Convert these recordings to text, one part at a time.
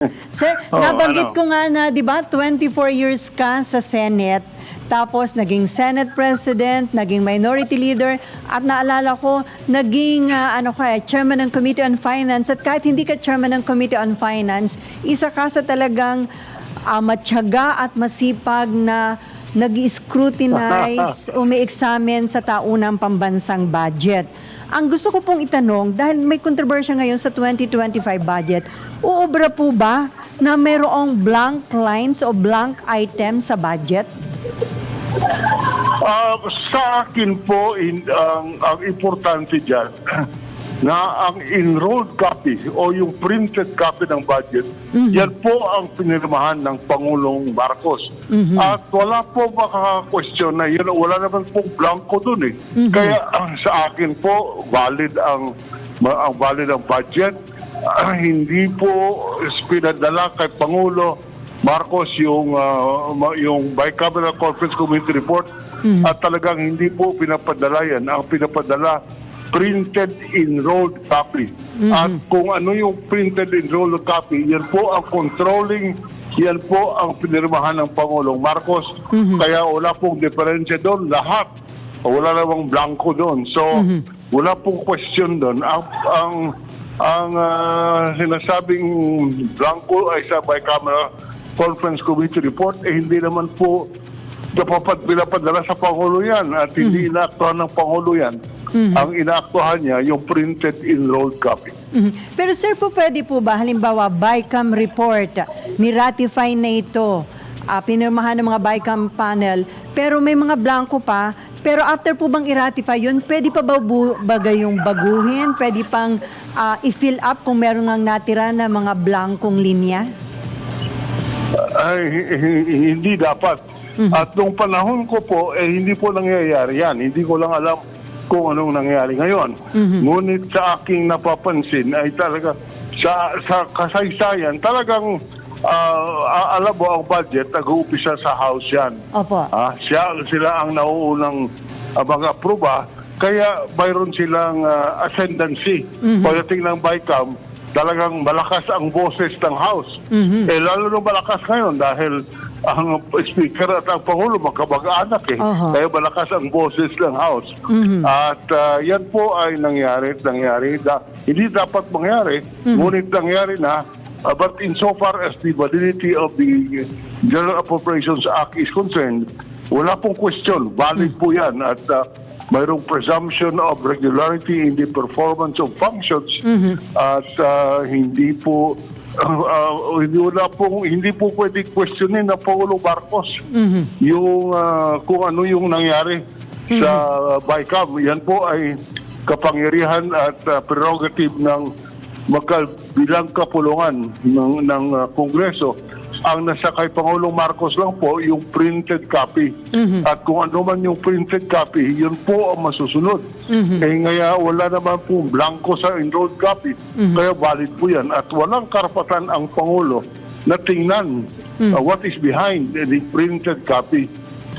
Sir, Oh, nabanggit ano? ko nga na, di ba, 24 years ka sa Senate, tapos naging Senate President, naging Minority Leader, at naalala ko, naging ah, ano ka, eh, Chairman ng Committee on Finance, at kahit hindi ka Chairman ng Committee on Finance, isa ka sa talagang ah, matyaga at masipag na nag-scrutinize, umi-examine sa taunang pambansang budget. Ang gusto ko pong itanong, dahil may kontrobersya ngayon sa 2025 budget, uobra po ba na mayroong blank lines o blank items sa budget? Ah, sa akin po, in, ang, ang importante dyan, na ang enrolled copy o yung printed copy ng budget, yan po ang pinirmahan ng Pangulong Marcos. At wala po makaka-question na yun, wala naman pong blanco dun eh. Kaya ang sa akin po, valid ang, ang valid ang budget. Ah, hindi po pinadala kay Pangulo Marcos yung ma- yung bicameral conference committee report at talagang hindi po pinapadala yan. Ang pinapadala printed enrolled copy. At kung ano yung printed enrolled copy, yan po ang controlling yan po ang pinirmahan ng Pangulong Marcos. Kaya wala pong diferensya doon. Lahat. Wala namang blanco doon. So, wala pong question doon. Ang, ang, ang ah, sinasabing blanco ay sa bicameral conference committee report, eh hindi naman po dapat pinapadala sa Pangulo yan at hindi inaaktuhan ng Pangulo yan. Ang inaaktuhan niya, yung printed enrolled copy. Mhm. Pero sir po, pwede po ba, halimbawa, BICAM report, ni-ratify na ito, ah, pinirmahan ng mga BICAM panel, pero may mga blanco pa, pero after po bang i-ratify yun, pwede pa ba bu- bagay yung baguhin? Pwede pang ah, i-fill up kung meron ngang natira na mga blankong linya? Ay, hi- hi- hindi dapat. At nung panahon ko po, eh hindi po nangyayari yan. Hindi ko lang alam kung anong nangyayari ngayon. Ngunit sa aking napapansin ay talaga sa sa kasaysayan talagang ah, alam mo ang budget nag-uumpisa sa house yan. Opo. Ah, siya sila ang nauunang uh, mag-aproba kaya mayroon silang ah, ascendancy. Pagdating ng BICAM, talagang malakas ang boses ng House. Eh lalo nung malakas ngayon dahil ang speaker at ang pangulo magkamag-anak eh. Oho. Kaya malakas ang boses ng House. At ah, yan po ay nangyari at nangyari. Da, hindi dapat mangyari, ngunit nangyari na Uh, but insofar as the validity of the General Appropriations Act is concerned, wala pong question. Valid po yan. At uh, mayroong presumption of regularity in the performance of functions. At uh, hindi po uh, uh, wala pong hindi po pwede questionin ng Pangulong Marcos yung uh, kung ano yung nangyari sa uh, BICAM. Yan po ay kapangyarihan at uh, prerogative ng magkabilang kapulungan ng, ng uh, Kongreso. Ang nasa kay Pangulong Marcos lang po yung printed copy. At kung ano man yung printed copy, yun po ang masusunod. Eh ngaya wala naman po blanco sa enrolled copy. Kaya valid po yan. At walang karapatan ang Pangulo na tingnan uh, what is behind the printed copy.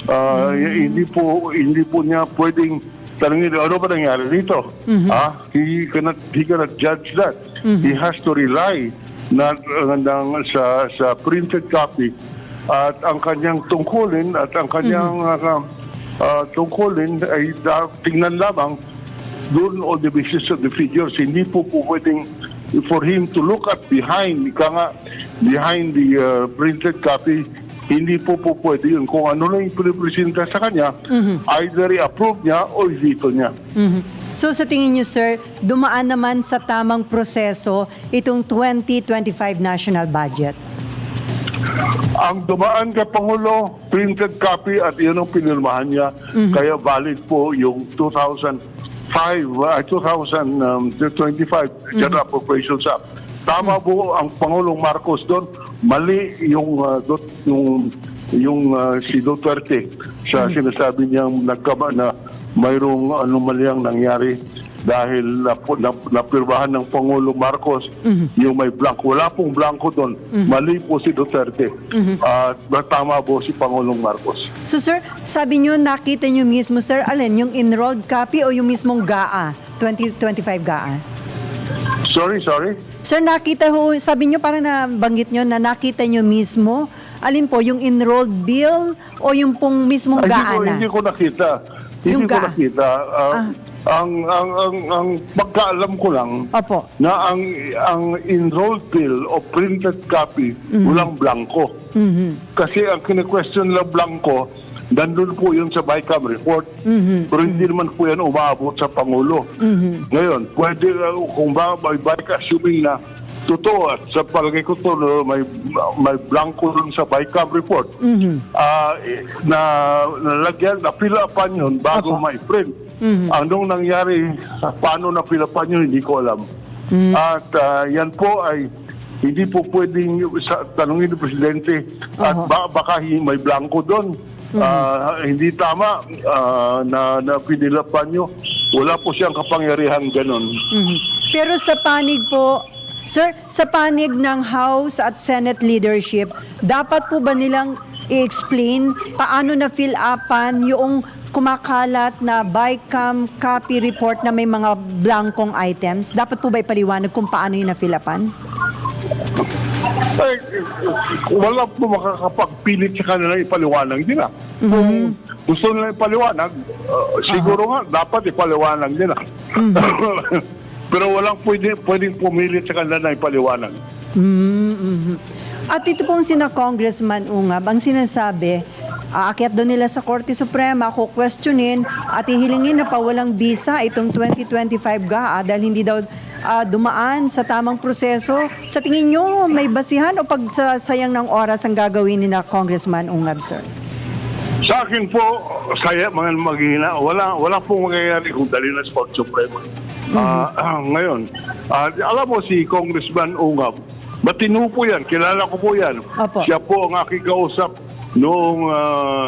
Uh, Hindi po hindi po niya pwedeng tanongin ano ba nangyari dito. Ah, he cannot he cannot judge that. He has to rely na, ng, sa sa printed copy at ang kanyang tungkulin at ang kanyang uh, uh, tungkulin ay da, tingnan lamang doon on the basis of the figures. Hindi po po pwedeng for him to look at behind, ika nga, behind the uh, printed copy, hindi po po pwede yun. Kung ano lang yung pinipresenta sa kanya, either i-approve niya o i-veto niya. Mhm. So sa tingin niyo sir, dumaan naman sa tamang proseso itong 2025 national budget? Ang dumaan kay Pangulo, printed copy at yun ang pinirmahan niya. Kaya valid po yung 2005, uh, 2025 General Appropriations Act. Tama po ang Pangulong Marcos doon. Mali yung, uh, dot, yung, yung uh, si Duterte sa sinasabi niyang nagkama na mayroong anomalyang nangyari dahil napu- nap- napirmahan ng Pangulo Marcos yung may blanco. Wala pong blanco doon. Mali po si Duterte. At tama po si Pangulong Marcos. So sir, sabi niyo nakita niyo mismo sir, alin yung enrolled copy o yung mismong GAA, 2025 GAA? Sorry, sorry. Sir, nakita ho, sabi nyo parang nabanggit nyo na nakita nyo mismo, alin po, yung enrolled bill o yung pong mismong Ay, hindi, ko, gaana? hindi ko nakita. Hindi Yung ko ga- nakita. Ah, Ah. Ang ang ang ang pagkaalam ko lang Opo. na ang ang enrolled bill o printed copy Mm-hmm. walang blanco. Mhm. Kasi ang kine-question lang blanco, nandun po yun sa BICAM report. Mhm. Pero hindi naman po yan umaabot sa Pangulo. Ngayon, pwede uh, kung ba may BICA assuming na totoo at sa palagay ko to may may blanco dun sa BICAM report. Ah, eh, na nalagyan, napilapan yun bago Opo. may print. Anong nangyari, paano napilapan yun, hindi ko alam. At ah, yan po ay hindi po pwedeng sa, tanungin ng Presidente at Oho. ba, baka may blanco doon. Ah, hindi tama ah, na, na pinilapan nyo. Wala po siyang kapangyarihan ganun. Mhm. Pero sa panig po, Sir, sa panig ng House at Senate leadership, dapat po ba nilang i-explain paano na fill upan yung kumakalat na BICAM copy report na may mga blankong items? Dapat po ba ipaliwanag kung paano yung na-fill upan? Ay, wala po makakapagpilit sa kanila ipaliwanag nila. Kung gusto nila ipaliwanag, uh, siguro nga dapat ipaliwanag nila. Pero walang pwede, pwedeng pumilit sa kanila na ipaliwanag. Mm-hmm. At ito pong sina Congressman Ungab, ang sinasabi, aakyat doon nila sa Korte Suprema, kukwestiyonin at ihilingin na pawalang bisa itong 2025 GAA dahil hindi daw ah, dumaan sa tamang proseso. Sa tingin nyo, may basihan o pagsasayang ng oras ang gagawin ni na Congressman Ungab, sir? Sa akin po, saya mga maghihina, wala, wala pong mangyayari kung dali na sa Court Suprema. Ah, ah, ngayon, ah, alam mo si Congressman Ungab, matino po yan, kilala ko po yan. Opo. Siya po ang aking kausap noong uh,